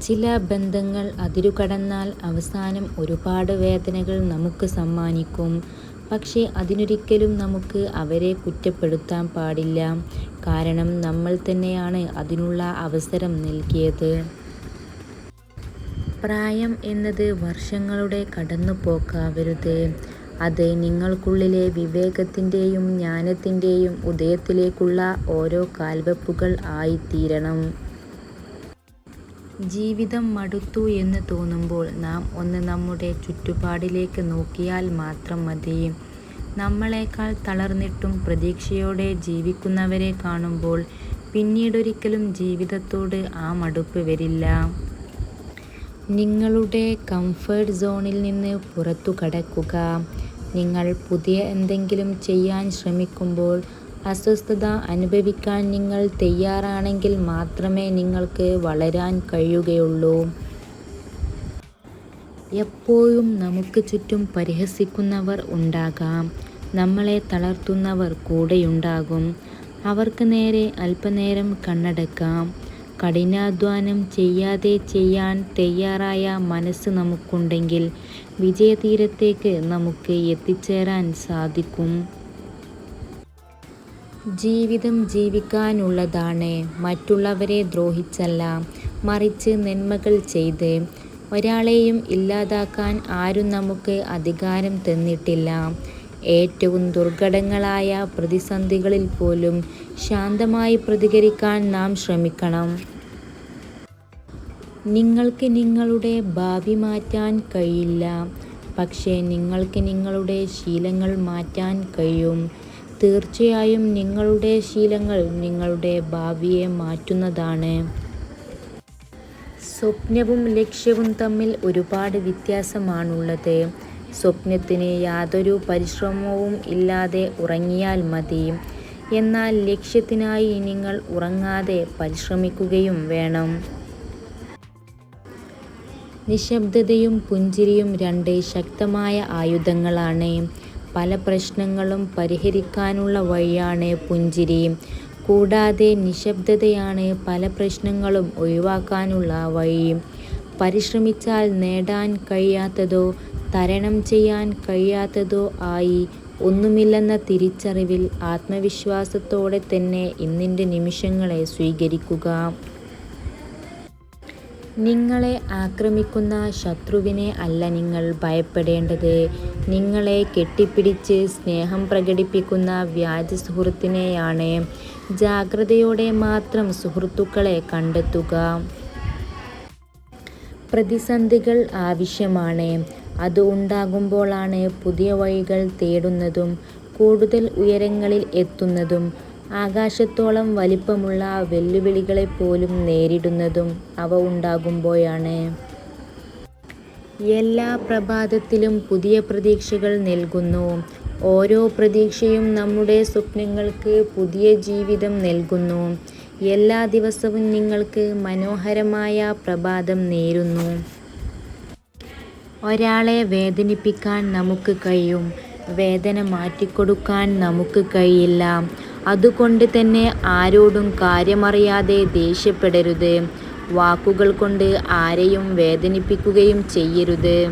ചില ബന്ധങ്ങൾ അതിരുകടന്നാൽ അവസാനം ഒരുപാട് വേദനകൾ നമുക്ക് സമ്മാനിക്കും. പക്ഷേ അതിനൊരിക്കലും നമുക്ക് അവരെ കുറ്റപ്പെടുത്താൻ പാടില്ല. കാരണം നമ്മൾ തന്നെയാണ് അതിനുള്ള അവസരം നൽകിയത്. പ്രായം എന്നത് വർഷങ്ങളുടെ കടന്നുപോക്കാവരുത്. അത് നിങ്ങൾക്കുള്ളിലെ വിവേകത്തിന്റെയും ജ്ഞാനത്തിന്റെയും ഉദയത്തിലേക്കുള്ള ഓരോ കാൽവെപ്പുകൾ ആയിത്തീരണം. ജീവിതം മടുത്തു എന്ന് തോന്നുമ്പോൾ നാം ഒന്ന് നമ്മുടെ ചുറ്റുപാടിലേക്ക് നോക്കിയാൽ മാത്രം മതി. നമ്മളെക്കാൾ തളർന്നിട്ടും പ്രതീക്ഷയോടെ ജീവിക്കുന്നവരെ കാണുമ്പോൾ പിന്നീടൊരിക്കലും ജീവിതത്തോട് ആ മടുപ്പ് വരില്ല. നിങ്ങളുടെ കംഫർട്ട് സോണിൽ നിന്ന് പുറത്തു കടക്കുക നിങ്ങൾ പുതിയ എന്തെങ്കിലും ചെയ്യാൻ ശ്രമിക്കുമ്പോൾ അസ്വസ്ഥത അനുഭവിക്കാൻ നിങ്ങൾ തയ്യാറാണെങ്കിൽ മാത്രമേ നിങ്ങൾക്ക് വളരാൻ കഴിയുകയുള്ളൂ. എപ്പോഴും നമുക്ക് ചുറ്റും പരിഹസിക്കുന്നവർ ഉണ്ടാകാം. നമ്മളെ തളർത്തുന്നവർ കൂടെയുണ്ടാകും. അവർക്ക് നേരെ അല്പനേരം കണ്ണടക്കാം. കഠിനാധ്വാനം ചെയ്യാതെ ചെയ്യാൻ തയ്യാറായ മനസ്സ് നമുക്കുണ്ടെങ്കിൽ വിജയതീരത്തേക്ക് നമുക്ക് എത്തിച്ചേരാൻ സാധിക്കും. ജീവിതം ജീവിക്കാനുള്ളതാണ്. മറ്റുള്ളവരെ ദ്രോഹിച്ചല്ല, മറിച്ച് നന്മകൾ ചെയ്ത്. ഒരാളെയും ഇല്ലാതാക്കാൻ ആരും നമുക്ക് അധികാരം തന്നിട്ടില്ല. ഏറ്റവും ദുർഘടങ്ങളായ പ്രതിസന്ധികളിൽ പോലും ശാന്തമായി പ്രതികരിക്കാൻ നാം ശ്രമിക്കണം. നിങ്ങൾക്ക് നിങ്ങളുടെ ഭാവി മാറ്റാൻ കഴിയില്ല. പക്ഷേ നിങ്ങൾക്ക് നിങ്ങളുടെ ശീലങ്ങൾ മാറ്റാൻ കഴിയും. തീർച്ചയായും നിങ്ങളുടെ ശീലങ്ങൾ നിങ്ങളുടെ ഭാവിയെ മാറ്റുന്നതാണ്. സ്വപ്നവും ലക്ഷ്യവും തമ്മിൽ ഒരുപാട് വ്യത്യാസമാണുള്ളത്. സ്വപ്നത്തിന് യാതൊരു പരിശ്രമവും ഇല്ലാതെ ഉറങ്ങിയാൽ മതി. എന്നാൽ ലക്ഷ്യത്തിനായി നിങ്ങൾ ഉറങ്ങാതെ പരിശ്രമിക്കുകയും വേണം. നിശബ്ദതയും പുഞ്ചിരിയും രണ്ട് ശക്തമായ ആയുധങ്ങളാണ്. പല പ്രശ്നങ്ങളും പരിഹരിക്കാനുള്ള വഴിയാണ് പുഞ്ചിരി. കൂടാതെ നിശബ്ദതയാണ് പല പ്രശ്നങ്ങളും ഒഴിവാക്കാനുള്ള വഴി. പരിശ്രമിച്ചാൽ നേടാൻ കഴിയാത്തതോ തരണം ചെയ്യാൻ കഴിയാത്തതോ ആയി ഒന്നുമില്ലെന്ന തിരിച്ചറിവിൽ ആത്മവിശ്വാസത്തോടെ തന്നെ ഇന്നിന്റെ നിമിഷങ്ങളെ സ്വീകരിക്കുക. നിങ്ങളെ ആക്രമിക്കുന്ന ശത്രുവിനെ അല്ല നിങ്ങൾ ഭയപ്പെടേണ്ടത്. നിങ്ങളെ കെട്ടിപ്പിടിച്ച് സ്നേഹം പ്രകടിപ്പിക്കുന്ന വ്യാജ സുഹൃത്തിനെയാണ്. ജാഗ്രതയോടെ മാത്രം സുഹൃത്തുക്കളെ കണ്ടെത്തുക. പ്രതിസന്ധികൾ ആവശ്യമാണ്. അത് ഉണ്ടാകുമ്പോഴാണ് പുതിയ വഴികൾ തേടുന്നതും കൂടുതൽ ഉയരങ്ങളിൽ എത്തുന്നതും ആകാശത്തോളം വലിപ്പമുള്ള വെല്ലുവിളികളെ പോലും നേരിടുന്നതും അവ ഉണ്ടാകുമ്പോഴാണ്. എല്ലാ പ്രഭാതത്തിലും പുതിയ പ്രതീക്ഷകൾ നൽകുന്നു. ഓരോ പ്രതീക്ഷയും നമ്മുടെ സ്വപ്നങ്ങൾക്ക് പുതിയ ജീവിതം നൽകുന്നു. എല്ലാ ദിവസവും നിങ്ങൾക്ക് മനോഹരമായ പ്രഭാതം നേരുന്നു. ഒരാളെ വേദനിപ്പിക്കാൻ നമുക്ക് കഴിയും. വേദന മാറ്റിക്കൊടുക്കാൻ നമുക്ക് കഴിയില്ല. അതുകൊണ്ട് തന്നെ ആരോടും കാര്യമറിയാതെ ദേഷ്യപ്പെടരുത്. വാക്കുകൾ കൊണ്ട് ആരെയും വേദനിപ്പിക്കുകയും ചെയ്യരുത്.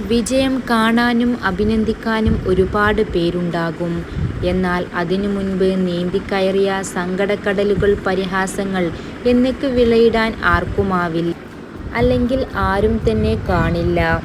വിജയം കാണാനും അഭിനന്ദിക്കാനും ഒരുപാട് പേരുണ്ടാകും. എന്നാൽ അതിനു മുൻപ് നീന്തിക്കയറിയ സങ്കടക്കടലുകൾ പരിഹാസങ്ങൾ എന്നൊക്കെ വിലയിടാൻ ആർക്കുമാവില്ല. അല്ലെങ്കിൽ ആരും തന്നെ കാണില്ല.